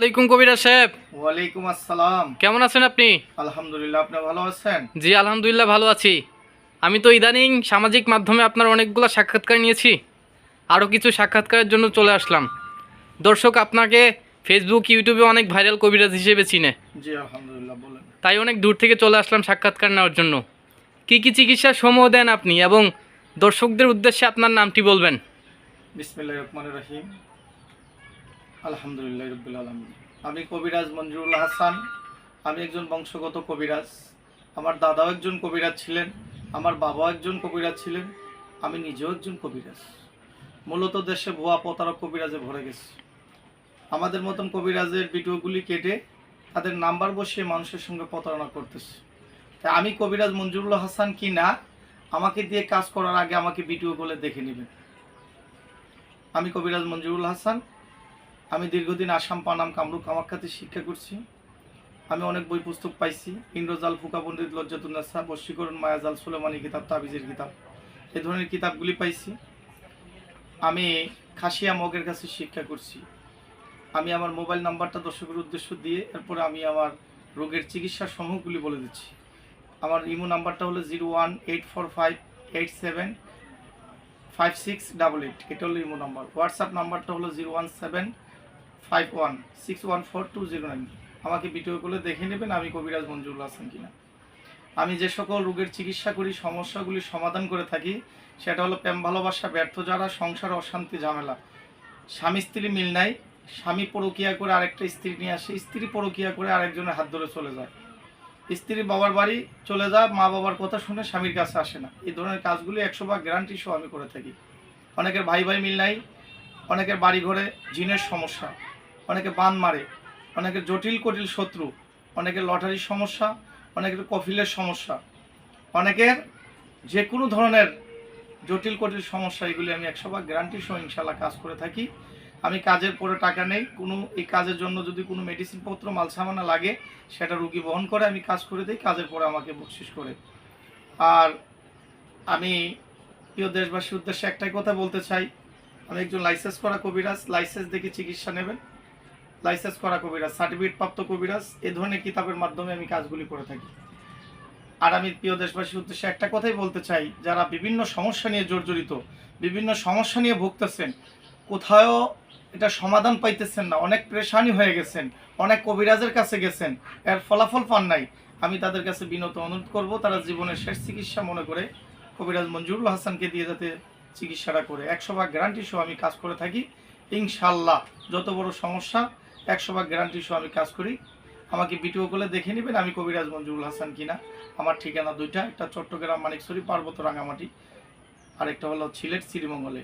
আলাইকুম কবিরা সাহেব। ওয়ালাইকুম আসসালাম। কেমন আছেন আপনি? আলহামদুলিল্লাহ আপনি ভালো আছেন? জি আলহামদুলিল্লাহ ভালো আছি। আমি তো ইদানিং সামাজিক মাধ্যমে আপনার অনেকগুলো সাক্ষাৎকার নিয়েছি। আরও কিছু সাক্ষাৎকারের জন্য চলে আসলাম। দর্শক আপনাকে ফেসবুক ইউটিউবে অনেক ভাইরাল কবিরাজ হিসেবে চিনে। জি আলহামদুলিল্লাহ বলেন। তাই অনেক দূর থেকে চলে আসলাম সাক্ষাৎকার নেওয়ার জন্য। কি কি চিকিৎসার সমূহ দেন আপনি এবং দর্শকদের উদ্দেশ্যে আপনার নামটি বলবেন? রহিম। আলহামদুলিল্লাহ রবিল আমি কবিরাজ মঞ্জুরুল হাসান, আমি একজন বংশগত কবিরাজ। আমার দাদাও একজন কবিরাজ ছিলেন, আমার বাবাও একজন কবিরাজ ছিলেন, আমি নিজেও একজন কবিরাজ। মূলত দেশে ভুয়া প্রতারক কবিরাজে ভরে গেছে। আমাদের মতন কবিরাজের ভিডিওগুলি কেটে তাদের নাম্বার বসিয়ে মানুষের সঙ্গে প্রতারণা করতেছে। তাই আমি কবিরাজ মঞ্জুরুল হাসান কি না, আমাকে দিয়ে কাজ করার আগে আমাকে ভিডিও বলে দেখে নেবেন। আমি কবিরাজ মঞ্জুরুল হাসান আমি দীর্ঘদিন আসাম, পানাম, কামরূপ কামাখ্যাতে শিক্ষা করছি। আমি অনেক বই, পুস্তক পাইছি। ইন্দ্রজাল, ফুকা পণ্ডিত লজ্জাতুন্নাসা বশীকরণ, মায়াজাল, সুলেমানি কিতাব, তাবিজের কিতাব। এ ধরনের কিতাবগুলি পাইছি। আমি খাসিয়া মগের কাছে শিক্ষা করছি। আমি আমার মোবাইল নাম্বারটা দর্শকের উদ্দেশ্য দিয়ে এরপরে আমি আমার রোগের চিকিৎসার সমূহগুলি বলে দিচ্ছি। আমার ইমো নাম্বারটা হলো zero one eight four five eight seven five six double eight. এটা হলো ইমো নাম্বার। হোয়াটসঅ্যাপ নাম্বারটা হলো zero one seven five one six one four two zero nine আমাকে ভিডিও করে দেখে নেবেন আমি কবিরাজ মঞ্জুরুল হাসান কিনা। আমি যে সকল রোগের চিকিৎসা করি, সমস্যাগুলি সমাধান করে থাকি, সেটা হলো প্রেম, ভালোবাসা, ব্যর্থ যারা, সংসার, অশান্তি, ঝামেলা। স্বামী, স্ত্রী মিল নাই। স্বামী পরকিয়া করে আরেকটা স্ত্রী নিয়ে আসে, স্ত্রী পরকিয়া করে আরেকজনের হাত ধরে চলে যায়। স্ত্রী বাবার বাড়ি চলে যায় মা বাবার কথা শুনে স্বামীর কাছে আসে না। এই ধরনের কাজগুলি একশো ভাগ গ্যারান্টি সহ আমি করে থাকি। অনেকের ভাই ভাই মিল নাই, অনেকের বাড়ি ঘরে জিনের সমস্যা। অনেকে বান মারে অনেকের জটিল কটিল শত্রু, অনেকের লটারির সমস্যা, অনেকের কফিলের সমস্যা। অনেকের যে কোনো ধরনের জটিল কটিল সমস্যা, এগুলি আমি একশো ভাগ গ্যারান্টি সহ ইনশাল্লাহ কাজ করে থাকি। আমি কাজের পরে টাকা নেই, কোনো এই কাজের জন্য যদি কোনো মেডিসিন পত্র মাল সামানা লাগে, সেটা রুগী বহন করে আমি কাজ করে দিই, কাজের পরে আমাকে বকশিস করে। আর আমি প্রিয় দেশবাসীর উদ্দেশ্যে একটাই কথা বলতে চাই। আমি একজন লাইসেন্স করা কবিরাজ লাইসেন্স দেখে চিকিৎসা নেবেন। লাইসেন্স করা কবিরাজ সার্টিফিকেট প্রাপ্ত কবিরাজ, এ ধরনের কিতাবের মাধ্যমে আমি কাজগুলি করে থাকি। আর আমি প্রিয় দেশবাসীর উদ্দেশ্যে একটা কথাই বলতে চাই, যারা বিভিন্ন সমস্যা নিয়ে জর্জরিত, বিভিন্ন সমস্যা নিয়ে ভুগতেছেন কোথাও এটা সমাধান পাইতেছেন না, অনেক প্রেশানি হয়ে গেছেন, অনেক কবিরাজের কাছে গেছেন, এর ফলাফল পান নাই। আমি তাদের কাছে বিনত অনুরোধ করব, তারা জীবনের শেষ চিকিৎসা মনে করে কবিরাজ মঞ্জুরুল হাসানকে দিয়ে যাতে চিকিৎসাটা করে। একশো ভাগ গ্যারান্টি সহ আমি কাজ করে থাকি। ইনশাল্লাহ যত বড় সমস্যা একশো ভাগ গ্যারান্টি সহ আমি কাজ করি। আমাকে ভিডিও করে দেখে নেবেন আমি কবিরাজ মঞ্জুরুল হাসান কিনা। আমার ঠিকানা দুইটা, একটা চট্টগ্রাম মানিকছড়ি পার্বত্য রাঙামাটি আরেকটা হলো সিলেট শ্রীমঙ্গলে।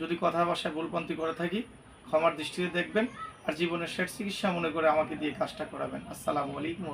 যদি কথা ভাষায় গোলপন্থী করে থাকি, ক্ষমার দৃষ্টিতে দেখবেন আর জীবনের শেষ চিকিৎসা মনে করে আমাকে দিয়ে কাজটা করাবেন। আসসালামু আলাইকুম।